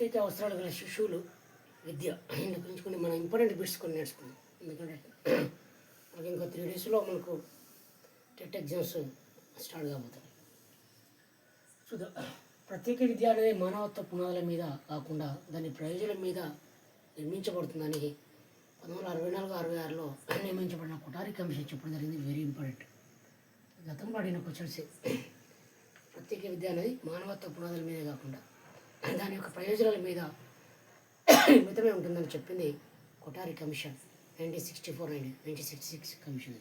ప్రత్యేక అవసరాలు గల శిశువులు విద్య దీని గురించి కొన్ని మన ఇంపార్టెంట్ బిట్స్ కొన్ని నేర్చుకున్నాం ఎందుకంటే మనకి ఇంకో త్రీ డేస్లో మనకు టెట్ ఎగ్జామ్స్ స్టార్ట్ కాబోతాయి. చూద్దాం. ప్రత్యేక విద్య అనేది మానవత్వ పునాదుల మీద కాకుండా దాని ప్రయోజనం మీద నిర్మించబడుతుందని పంతొమ్మిది వందల అరవై నాలుగు అరవై ఆరులో నియమించబడిన కొటారి కమిషన్ చెప్పడం జరిగింది. వెరీ ఇంపార్టెంట్ గతంలో అడిగిన క్వశ్చన్స్ ప్రత్యేక విద్య అనేది మానవత్వ పునాదుల మీదే కాకుండా దాని యొక్క ప్రయోజనాల మీద మితమే ఉంటుందని చెప్పింది Kothari commission nineteen sixty four and nineteen sixty six commission.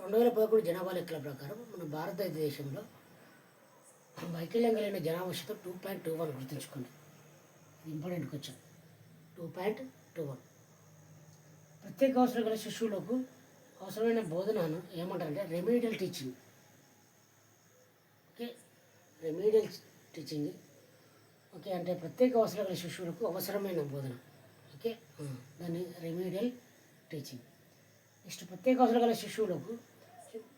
రెండు వేల పదకొండు జనాభా లెక్కల ప్రకారం మన భారతదేశంలో వైకల్యం కలిగిన జనాభా శాతం టూ పాయింట్ టూ వన్ గుర్తుంచుకోండి. Important question two point two one ప్రత్యేక అవసరం గల శిశువులకు అవసరమైన బోధనను ఏమంటారంటే remedial teaching okay remedial teaching okay అంటే ప్రత్యేక అవసరం గల శిశువులకు అవసరమైన బోధన. ఓకే దాన్ని రెమీడియల్ టీచింగ్ నెక్స్ట్ ప్రత్యేక అవసరం గల శిశువులకు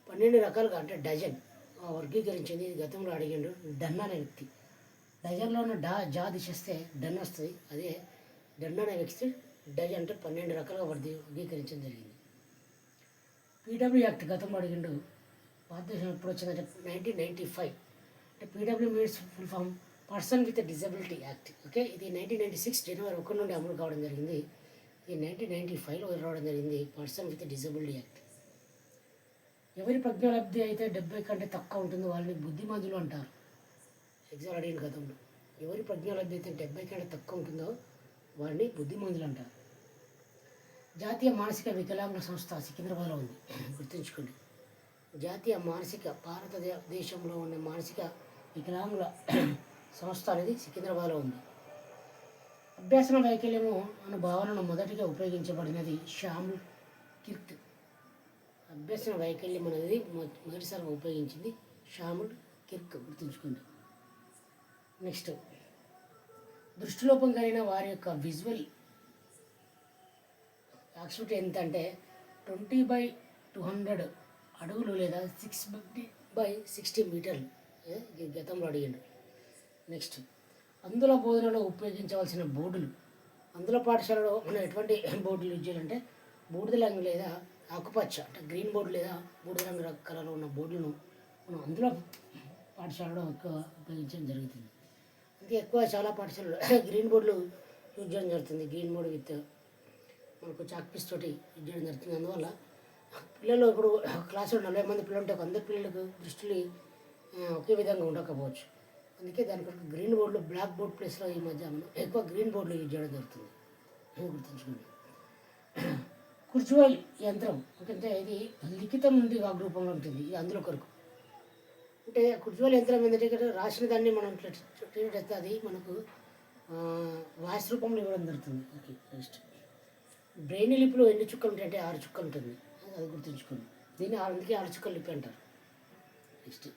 పన్నెండు రకాలుగా అంటే డజన్ ఆ, వర్గీకరించింది గతంలో అడిగిండు డన్ అనే వ్యక్తి. డజన్లో ఉన్న డా జా దిశిస్తే డన్ వస్తుంది. అదే డన్ అనే వ్యక్తి డజన్ అంటే పన్నెండు రకాలుగా వర్గీ వర్గీకరించడం జరిగింది. పీడబ్ల్యూ యాక్ట్ గతంలో అడిగిండు భారతదేశం ఎప్పుడు వచ్చిందంటే నైన్టీన్ నైంటీ ఫైవ్ అంటే PW means full form person with disability act okay ఇది నైన్టీన్ నైన్టీ సిక్స్ జనవరి ఒకటి నుండి అమలు కావడం జరిగింది. ఇది నైన్టీన్ నైన్టీ ఫైవ్లో రావడం జరిగింది. పర్సన్ విత్ డిజబిలిటీ యాక్ట్ ఎవరి ప్రజ్ఞాలబ్ధి అయితే డెబ్బై కంటే తక్కువ ఉంటుందో వాళ్ళని బుద్ధిమంతులు అంటారు. ఎగ్జామ్ అడిగిన గతంలో. ఎవరి ప్రజ్ఞాలబ్ధి అయితే డెబ్బై కంటే తక్కువ ఉంటుందో వారిని బుద్ధిమంతులు అంటారు. జాతీయ మానసిక వికలాంగుల సంస్థ సికింద్రాబాద్లో ఉంది. గుర్తుంచుకోండి. జాతీయ మానసిక భారతదేశంలో ఉన్న మానసిక వికలాంగుల సంస్థ అనేది సికింద్రాబాద్లో ఉంది. అభ్యాసన వైకల్యము అను భావనను మొదటిగా ఉపయోగించబడినది శ్యామ్ కిర్క్ అభ్యసన వైకల్యం అనేది మొ- మొదటిసారిగా ఉపయోగించింది శ్యాముల్ కిర్క్ గుర్తుంచుకోండి. నెక్స్ట్ దృష్టిలోపం కలిగిన వారి యొక్క విజువల్ యాక్టివిటీ ఎంత అంటే ట్వంటీ బై టూ హండ్రెడ్ అడుగులు లేదా సిక్స్ బై సిక్స్టీ మీటర్లు. గతంలో అడిగాడు. నెక్స్ట్ అందుల బోధనలో ఉపయోగించవలసిన బోర్డులు. అందుల పాఠశాలలో మనం ఎటువంటి బోర్డులు యూజ్ చేయాలంటే బూడిద రంగు లేదా ఆకుపచ్చ అంటే గ్రీన్ బోర్డు లేదా బూడిద రంగు కలర్లో ఉన్న బోర్డులను మనం అందులో పాఠశాలలో ఎక్కువ ఉపయోగించడం జరుగుతుంది. అంటే ఎక్కువ చాలా పాఠశాలలు గ్రీన్ బోర్డులు యూజ్ చేయడం జరుగుతుంది. గ్రీన్ బోర్డు విత్ మనకు చాక్పీస్ తోటి యూజ్ చేయడం జరుగుతుంది. అందువల్ల పిల్లలు ఇప్పుడు క్లాసులో నలభై మంది పిల్లలు ఉంటే అందరు అందరి పిల్లలకు దృష్టిని ఒకే విధంగా ఉండకపోవచ్చు. అందుకే దాని కొరకు గ్రీన్ బోర్డులో బ్లాక్ బోర్డ్ ప్లేస్లో ఈ మధ్య మనం ఎక్కువ గ్రీన్ బోర్డులు యూజ్ చేయడం జరుగుతుంది. గుర్తుంచుకోండి. కుర్చువల్ యంత్రం ఎందుకంటే ఇది లిఖితం నుండి వాగ్ రూపంలో ఉంటుంది ఇది అందులో కొరకు. అంటే కుర్చువల్ యంత్రం ఏంటంటే ఇక్కడ రాసిన దాన్ని మనం ట్రీట్ చేస్తే అది మనకు వాయిస్ రూపంలో ఇవ్వడం జరుగుతుంది. Okay next. బ్రెయిన్ లిప్లో ఎన్ని చుక్కలు ఉంటాయి అంటే ఆరు చుక్కలు ఉంటుంది. అది అది గుర్తుంచుకోండి. దీన్ని అందుకే ఆరు చుక్కలు లిపి అంటారు. నెక్స్ట్.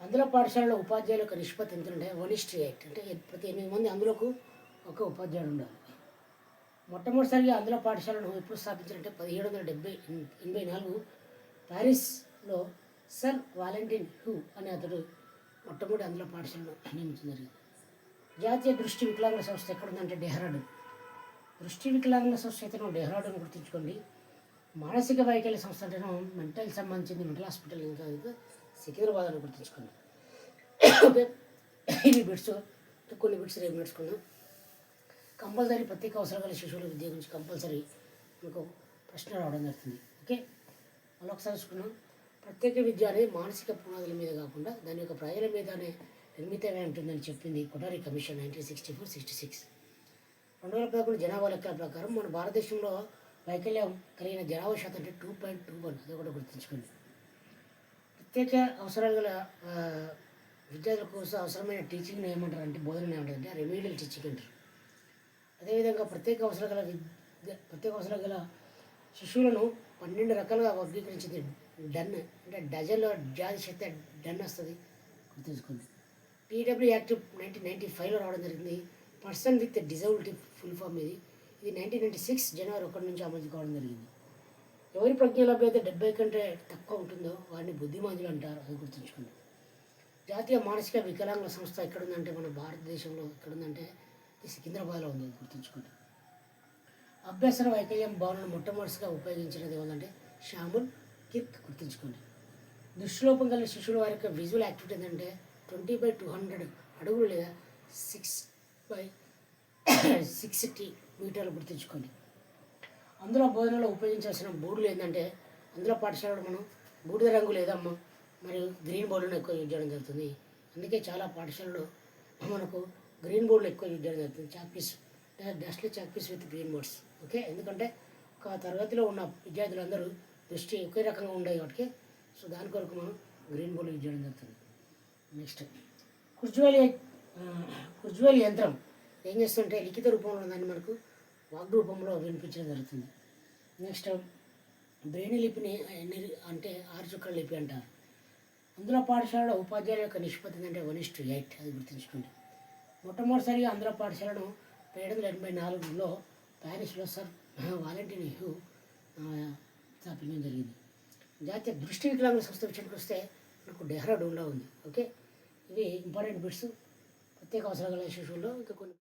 అందులో పాఠశాలలో ఉపాధ్యాయులకు నిష్పత్తి ఎంత ఉంటే వన్ ఇస్ట్రీ ఎయిట్ అంటే ప్రతి ఎనిమిది మంది అందులోకు ఒక ఉపాధ్యాయుడు ఉండాలి. మొట్టమొదటిసారిగా అందులో పాఠశాలను ఎప్పుడు స్థాపించారంటే పదిహేడు వందల డెబ్బై ఎనభై నాలుగు ప్యారిస్లో సర్ వాలంటీన్ హ్యూ అనే అతడు మొట్టమొదటి అందులో పాఠశాలను నియమించడం జరిగింది. జాతీయ దృష్టి వికలాంగుల సంస్థ ఎక్కడుందంటే డెహ్రాడూన్. దృష్టి వికలాంగుల సంస్థ అయితే డెహ్రాడూన్ గుర్తుంచుకోండి. మానసిక వైకల్య సంస్థ అంటే మెంటల్ సంబంధించింది మెంటల్ హాస్పిటల్ ఇంకా సికింద్రాబాద్ అని గుర్తుంచుకోండి ఓకే. ఇవి బిట్స్ కొన్ని బిట్స్ రేపు నేర్చుకుందాం కంపల్సరీ ప్రత్యేక అవసరం శిశువుల విద్య గురించి కంపల్సరీ మీకు ప్రశ్న రావడం జరుగుతుంది. ఓకే. మళ్ళీ ఒకసారి చూసుకున్నాం ప్రత్యేక విద్య అనేది మానసిక పునాదుల మీద కాకుండా దాని యొక్క ప్రజల మీదనే నిర్మితమే ఉంటుందని చెప్పింది Kothari commission nineteen sixty four sixty six రెండు వేల పదకొండు జనాభా లెక్కల ప్రకారం మన భారతదేశంలో వైకల్యం కలిగిన జనాభా శాతం అంటే టూ పాయింట్ టూ వన్ అది కూడా గుర్తుంచుకోండి. ప్రత్యేక అవసరాలు గల విద్యార్థుల కోసం అవసరమైన టీచింగ్ ఏమంటారు అంటే బోధన ఏమంటారు అంటే రెమీడియల్ టీచింగ్ అంటారు. అదేవిధంగా ప్రత్యేక అవసరాలు గల విద్య ప్రత్యేక అవసరాలు గల శిశువులను పన్నెండు రకాలుగా వర్గీకరించింది. డన్ అంటే డజన్లో జాతి చేస్తే డన్ వస్తుంది. గుర్తుంచుకోండి. పీడబ్ల్యూ యాక్ట్ నైన్టీన్ నైన్టీ ఫైవ్లో రావడం జరిగింది. Person with disability full form ఇది. ఇది నైన్టీన్ నైన్టీ సిక్స్ జనవరి ఒకటి నుంచి అమలు కావడం జరిగింది. ఎవరి ప్రజ్ఞ లభ్యత డెబ్బై కంటే తక్కువ ఉంటుందో వారిని బుద్ధిమంతులు అంటారు అది గుర్తుంచుకోండి. జాతీయ మానసిక వికలాంగుల సంస్థ ఎక్కడుందంటే మన భారతదేశంలో ఎక్కడుందంటే ఉందంటే సికింద్రాబాద్లో ఉంది అది గుర్తుంచుకోండి. అభ్యసన వైకల్యం భావనను మొట్టమొదటిగా ఉపయోగించినది ఏమంటే షాముల్ కిర్క్ గుర్తుంచుకోండి. దృష్టిలోపం కలిగిన శిశువుల వారి యొక్క విజువల్ యాక్టివిటీ ఏంటంటే ట్వంటీ బై టూ హండ్రెడ్ అడుగులు లేదా సిక్స్ బై సిక్స్టీ మీటర్లు గుర్తుంచుకోండి. అందులో బోధనలో ఉపయోగించాల్సిన బూడులు ఏంటంటే అందులో పాఠశాలలో మనం బూడిద రంగు లేదమ్మా మరియు గ్రీన్ బోర్డులను ఎక్కువ యూజ్ చేయడం జరుగుతుంది. అందుకే చాలా పాఠశాలలో మనకు గ్రీన్ బోర్డులు ఎక్కువ యూజ్ చేయడం జరుగుతుంది. Chalk piece dustless chalk piece with green boards okay? ఎందుకంటే ఒక తరగతిలో ఉన్న విద్యార్థులందరూ దృష్టి ఒకే రకంగా ఉండేవి కాబట్టి సో దాని కొరకు మనం గ్రీన్ బోర్డు యూజ్ చేయడం జరుగుతుంది. నెక్స్ట్ కుర్జువలి ఆ, యంత్రం ఏం చేస్తుంటే లిఖిత రూపంలో దాన్ని మనకు వాగ్ రూపంలో వినిపించడం జరుగుతుంది. నెక్స్ట్ బ్రెయిన్ లిపిని అంటే ఆరు లిపి అంటారు. ఆంధ్ర పాఠశాలలో ఉపాధ్యాయుల యొక్క నిష్పత్తి అంటే వన్ ఇస్ టు ఎయిట్ అది గుర్తుంచుకోండి. మొట్టమొదటిసారిగా ఆంధ్ర పాఠశాలను ఏడు వందల ఎనభై నాలుగులో ప్యారిస్లో సర్ వాలంటీర్ హ్యూ స్థాపించడం జరిగింది. జాతీయ దృష్టి వికలాంగుల సంస్థ విషయానికి వస్తే మనకు డెహ్రాడూన్లో ఉంది. ఓకే? ఇవి ఇంపార్టెంట్ బిట్స్. ప్రత్యేక అవసరాలు గల శిశువుల్లో ఇంకా కొన్ని